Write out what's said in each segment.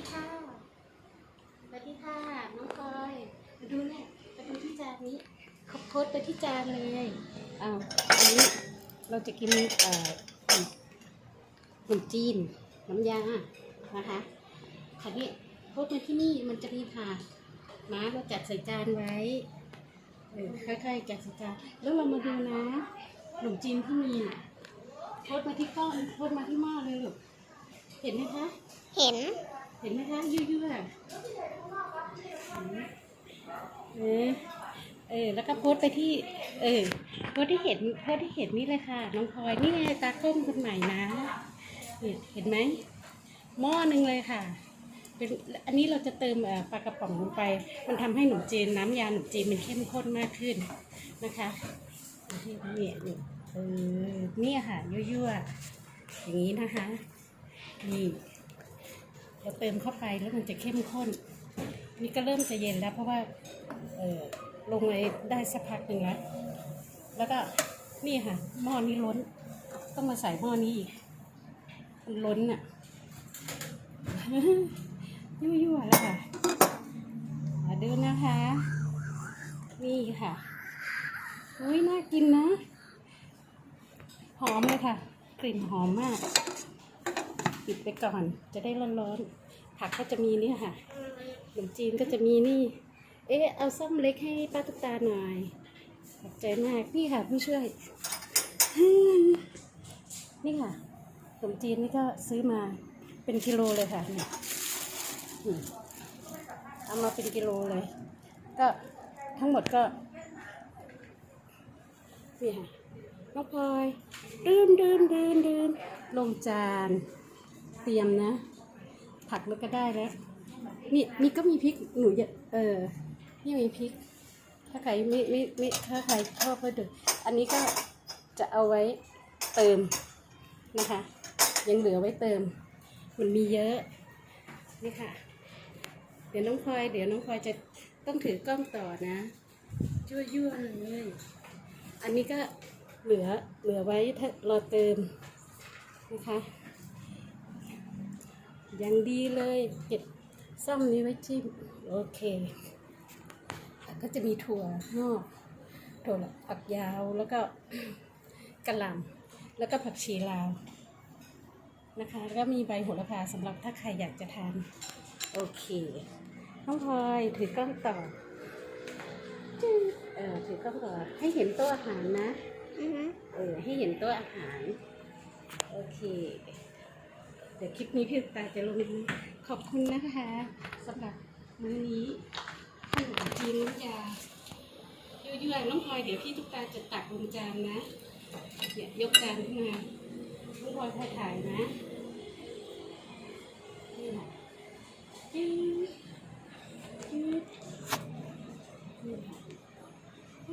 ดีค่ะ สวัสดีค่ะ น้องพลอยมาดูเนี่ยมาดูที่จานนี้เขาโพสต์ไปที่จานเลยอ้าวอันนี้เราจะกินเอ่อขนมจีน น้ำยา นะคะคราวนี้โพสต์มาที่นี่มันจะมีถาดนะเราจัดใส่จานไว้เออค่อยๆจัดใส่จาน แล้วเรามาดูนะขนมจีนที่มีน่ะโพสต์มาที่กล้องโพสต์มาที่หม้อเลยลูก เห็นไหมคะ เห็น เห็นไหมคะยั่วๆเออเออ แล้วก็โพสไปที่ เออ โพสที่เห็นโพสที่เห็นนี่เลยค่ะ น้องพลอยนี่ไงตาก้มคนใหม่นะเนี่ยเห็นไหมหม้อหนึ่งเลยค่ะ เป็นอันนี้เราจะเติมปลากระป๋องลงไป มันทำให้หนมจีนน้ำยาหนมจีนมันเข้มข้นมากขึ้นนะคะเนี่ยเนี่ยเออเนี่ยค่ะยั่วๆอย่างนี้นะคะนี่ เราเติมเข้าไปแล้วมันจะเข้มข้น นี่ก็เริ่มจะเย็นแล้ว เพราะว่าเออลงไปได้สักพักหนึ่งแล้วแล้วก็นี่ค่ะหม้อนี้ล้น ต้องมาใส่หม้อนี้อีกมันล้นอะยั่วๆแล้วค่ะมาดูนะคะ นี่ค่ะอุ้ยน่ากินนะ หอมเลยค่ะ กลิ่นหอมมาก ปิดไปก่อน จะได้ร้อนๆผักก็จะมีเนี่ยค่ะขนมจีนก็จะมีนี่ เอ๊ะเอาส้มเล็กให้ป้าตุ๊กตาหน่อยขอบใจมากนี่ค่ะผู้ช่วย นี่ค่ะขนมจีนนี่ก็ซื้อมาเป็นกิโลเลยค่ะนี่อืมเอามาเป็นกิโลเลย ก็ทั้งหมดก็นี่ค่ะน้องพลอยดื่มดื่มดื่มดื่มลงจาน เตรียมนะ ผักมันก็ได้แล้ว นี่นี่ก็มีพริกหนูอย่าเออ นี่มีพริก ถ้าใครไม่ไม่ไม่ถ้าใครชอบก็ดูอันนี้ก็จะเอาไว้เติมนะคะ ยังเหลือไว้เติม มันมีเยอะนี่ค่ะ เดี๋ยวน้องพลอยเดี๋ยวน้องพลอยจะต้องถือกล้องต่อนะยั่วยั่วเลยอันนี้ก็เหลือเหลือไว้รอเติมนะคะ อย่างดีเลย เก็บซ่อมนี้ไว้จิ้มโอเคก็จะมีถั่วงอกถั่วผักยาวแล้วก็กระหล่ำแล้วก็ผักชีลาวนะคะแล้วก็มีใบโหระพาสำหรับถ้าใครอยากจะทานโอเคน้องพลอยถือกล้องต่อจึ๊งเออถือกล้องต่อให้เห็นโต๊ะอาหารนะอือฮึเออให้เห็นโต๊ะอาหาร โอเค เดี๋ยวคลิปนี้พี่ตาจะลงนขอบคุณนะคะสำหรับมื้อนี้ขนมจีนน้ำยายั่วๆน้องพลอยเดี๋ยวพี่ตุ๊กตาจะตักลงจานนะเนี่ยยกจานขึ้นมาน้องพลอยถ่ายถ่ายนะนี่ค่ะจึ๊งจึ๊งนี่ค่ะเอ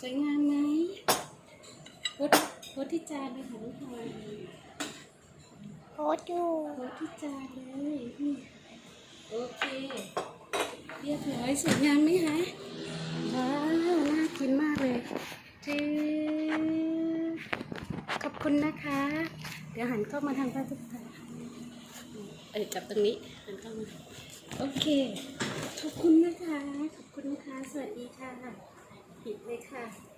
สวยงามไหมโพสต์โพสต์ที่จานเลยค่ะน้องพลอย โพสต์อยู่โพสต์ที่จานเลยนี่โอเค เรียบร้อยสวยงามไหมคะว้าวน่ากินมากเลยจืดขอบคุณนะคะ เดี๋ยวหันเข้ามาทางพระทุท่าเออจับตรงนี้หันเข้ามาโอเค ขอบคุณนะคะ ขอบคุณนะคะ สวัสดีค่ะปิดเลยค่ะ